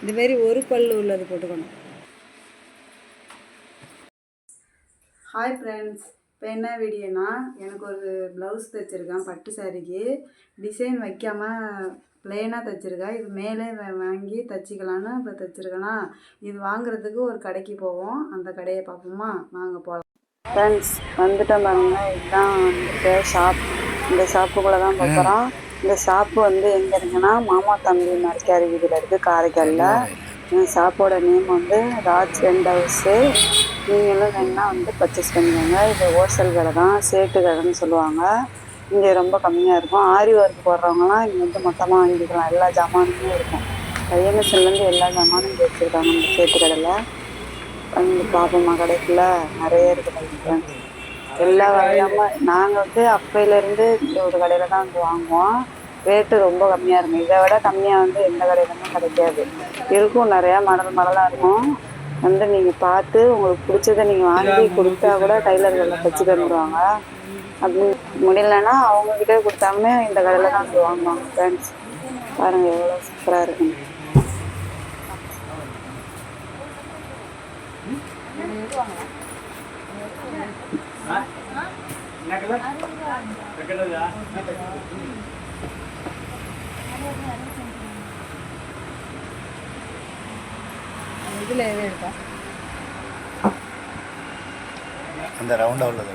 இந்த மாதிரி ஒரு பல்லு உள்ளது போட்டுக்கணும். ஹாய் ஃப்ரெண்ட்ஸ் இப்போ என்ன வீடியோனா எனக்கு ஒரு ப்ளவுஸ் தைச்சிருக்கேன் பட்டு சாரிக்கு டிசைன் வைக்காமல் ப்ளெயினாக தைச்சிருக்கேன் இது மேலே வாங்கி தைச்சிக்கலான்னு இப்போ தைச்சிருக்கேனா. இது வாங்குறதுக்கு ஒரு கடைக்கு போவோம். அந்த கடையை பார்ப்போமா? வாங்க போகலாம் ஃப்ரெண்ட்ஸ் வந்துட்டோம் பாருங்க. இதுதான் வந்துட்டு ஷாப் இந்த ஷாப்புக்குள்ளே தான் பார்க்குறோம் இந்த ஷாப்பு வந்து எங்கே இருக்குன்னா மாமா தம்பி மரக்காரி வீதியில் இருக்குது காரைக்காலில். இந்த ஷாப்போட நேம் வந்து ராஜ் ரெண்ட் ஹவுஸு நீங்களும் வேணால் வந்து பர்ச்சேஸ் பண்ணிக்கோங்க. இது ஹோல்சேல் கடை தான் சேட்டு கடைன்னு சொல்லுவாங்க. இங்கே ரொம்ப கம்மியாக இருக்கும். ஆரி ஒர்க் போடுறவங்கலாம் இங்கே வந்து மொத்தமாக வாங்கிக்கலாம். எல்லா ஜாமானுமே இருக்கும். தையல் மிஷின்லேருந்து எல்லா ஜாமானும் இங்கே வச்சுருக்காங்க இந்த சேத்து கடையில். வந்து பார்ப்போம்மா கடைக்குள்ளே நிறைய இருக்குது எல்லா வகையாம நாங்கள் வந்து அப்பையிலேருந்து இந்த ஒரு கடையில் தான் வந்து வாங்குவோம். ரேட்டு ரொம்ப கம்மியாக இருக்கும். இதை விட கம்மியாக வந்து எந்த கடையிலுமே கிடைக்காது. இருக்கும். நிறையா மடல் மடலாக இருக்கும். வந்து நீங்கள் பார்த்து உங்களுக்கு பிடிச்சதை நீங்கள் வாங்கி கொடுத்தா கூட டைலர்களில் தைச்சி தந்துடுவாங்க அப்படி முடியலன்னா அவங்கக்கிட்ட கொடுத்தாலுமே இந்த கடையில் தான் வந்து வாங்குவாங்க ஃப்ரெண்ட்ஸ் பாருங்கள் எவ்வளோ சூப்பராக இருக்குன்னு இதில் எது இருக்கா. அந்த ரவுண்டாக உள்ளது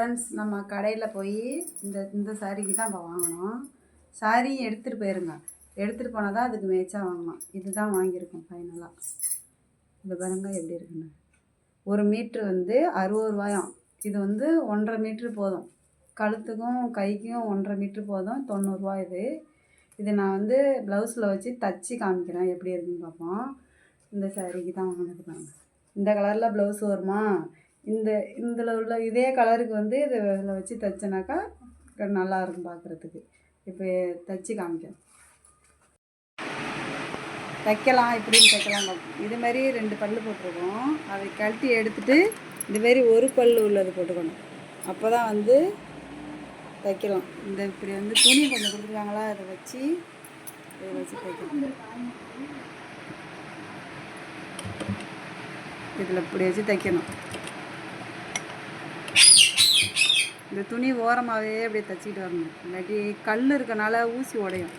ஃப்ரெண்ட்ஸ் நம்ம கடையில் போய் இந்த இந்த சாரிக்கு தான் இப்போ வாங்கினோம் சாரி எடுத்துகிட்டு போயிருங்க. எடுத்துகிட்டு போனால் தான் அதுக்கு மேய்ச்சா வாங்கலாம். இதுதான் வாங்கியிருக்கோம் ஃபைனலாக இந்த பாருங்க எப்படி இருக்குன்னு. ஒரு மீட்ரு வந்து அறுபது ரூபாயாம். இது வந்து ஒன்றரை மீட்ரு போதும். கழுத்துக்கும் கைக்கும் ஒன்றரை மீட்ரு போதும். தொண்ணூறுரூவா இது. இது நான் வந்து ப்ளவுஸில் வச்சு தச்சு காமிக்கிறேன். எப்படி இருக்குன்னு பார்ப்போம். இந்த சாரிக்கு தான் வாங்கினது பாருங்கள் இந்த கலரில் ப்ளவுஸ் வருமா? இந்த இதில் உள்ள இதே கலருக்கு வந்து இதை இதில் வச்சு தைச்சனாக்கா நல்லா இருக்கும் பார்க்குறதுக்கு இப்போ தைச்சி காமிக்கிறேன். தைக்கலாம் இப்படின்னு தைக்கலாம். பார்ப்போம். இது மாதிரி ரெண்டு பல்லு போட்டிருக்கோம். அதை கழட்டி எடுத்துட்டு இந்த மாதிரி ஒரு பல்லு உள்ளது போட்டுக்கணும். அப்போ தான் வந்து தைக்கலாம். இந்த இப்படி வந்து துணி கொஞ்சம் கொடுத்துருக்காங்களா அதை வச்சு இதை வச்சு தைக்கணும் இதில் இப்படி வச்சு தைக்கணும். இந்த துணி ஓரமாகவே அப்படியே தைச்சிட்டு வரணும். இல்லாட்டி கல் இருக்கனால ஊசி உடையும்.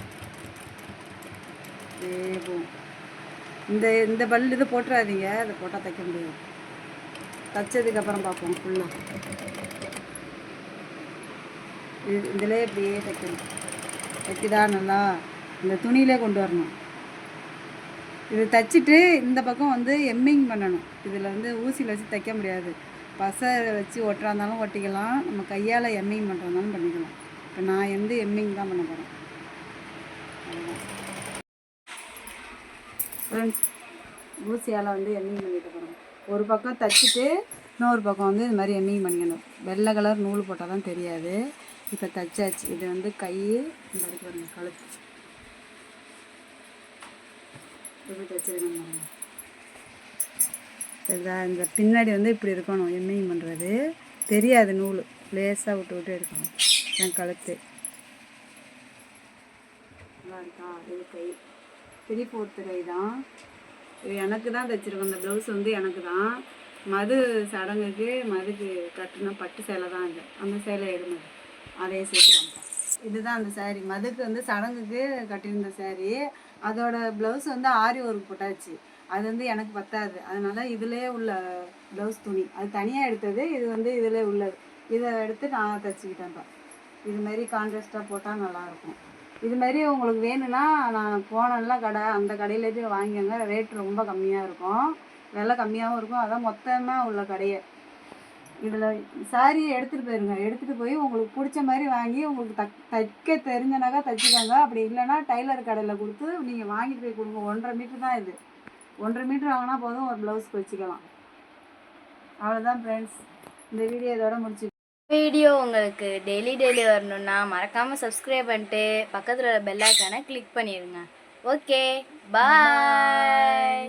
அப்படியே போகும் இந்த இந்த பல் இது போட்டுறாதீங்க. அதை போட்டால் தைக்க முடியாது. தைச்சதுக்கப்புறம் பார்ப்போம் ஃபுல்லாக இது இதிலே இப்படியே தைக்கணும். தைக்குதா நல்லா? இந்த துணியிலே கொண்டு வரணும். இது தைச்சிட்டு இந்த பக்கம் வந்து எம்மிங் பண்ணணும். இதில் வந்து ஊசியில் வச்சு தைக்க முடியாது. பசை வச்சு ஒட்டுறா இருந்தாலும் ஒட்டிக்கலாம். நம்ம கையால் எம்மிங் பண்ணுறதாலும் பண்ணிக்கலாம். இப்போ நான் வந்து எம்மிங் தான் பண்ண போகிறேன் ஃப்ரெண்ட்ஸ் ஊசியால் வந்து எம்மிங் பண்ணிட்டு போகிறோம் ஒரு பக்கம் தைச்சிட்டு இன்னொரு பக்கம் வந்து இது மாதிரி எம்மிங் பண்ணிக்கணும். வெள்ளை கலர் நூல் போட்டால் தான் தெரியாது. இப்போ தைச்சாச்சு. இது வந்து கை இந்த இடத்துல கழுத்து. எப்படி தைச்சிருக்கேன் சரிதா? இந்த பின்னாடி வந்து இப்படி இருக்கணும் எம்மிங் பண்ணுறது தெரியாது நூல். லேசாக விட்டு விட்டு எடுக்கணும் என் கழுத்து. நல்லா இருக்கா? இது கை. திருப்பி கை தான். இது எனக்கு தான் தைச்சிருக்கோம். இந்த ப்ளவுஸ் வந்து எனக்கு தான். மது சடங்குக்கு மதுக்கு கட்டின பட்டு சேலை தான் இது. அந்த சேலை எடுமது அதையே சேர்த்து இதுதான் அந்த சேரீ மதுக்கு வந்து சடங்குக்கு கட்டியிருந்த சேரீ அதோட ப்ளவுஸ் வந்து ஆரி ஒர்க் போட்டாச்சு. அது வந்து எனக்கு பத்தாது. அதனால இதிலே உள்ள ப்ளவுஸ் துணி. அது தனியாக எடுத்தது இது வந்து இதிலே உள்ளது. இதை எடுத்து நான் தைச்சிக்கிட்டேன்ப்பா இது மாதிரி கான்ட்ராஸ்டாக போட்டால் நல்லாயிருக்கும் இது மாதிரி உங்களுக்கு வேணும்னா நான் போனல கடை அந்த கடையில போய் வாங்கிக்கோங்க. ரேட் ரொம்ப கம்மியாக இருக்கும். விலை கம்மியாகவும் இருக்கும். அதான் மொத்தமாக உள்ள கடையை. இதில் சாரியை எடுத்துகிட்டு போயிருங்க. எடுத்துகிட்டு போய் உங்களுக்கு பிடிச்ச மாதிரி வாங்கி உங்களுக்கு தக் தைக்க தெரிஞ்சனாக்கா தைச்சிக்கோங்க. அப்படி இல்லைன்னா டைலர் கடையில் கொடுத்து நீங்கள் வாங்கிட்டு போய் கொடுங்க. ஒன்றரை மீட்ரு தான் இது. ஒன்றரை மீட்ரு வாங்கினா போதும் ஒரு ப்ளவுஸ்க்கு வச்சுக்கலாம் அவ்வளோதான் ஃப்ரெண்ட்ஸ் இந்த வீடியோ இதோட முடிச்சு வீடியோ உங்களுக்கு டெய்லி டெய்லி வரணும்னா மறக்காமல் சப்ஸ்கிரைப் பண்ணிட்டு பக்கத்தில் உள்ள பெல் ஐக்கானை கிளிக் பண்ணிடுங்க ஓகே பாய்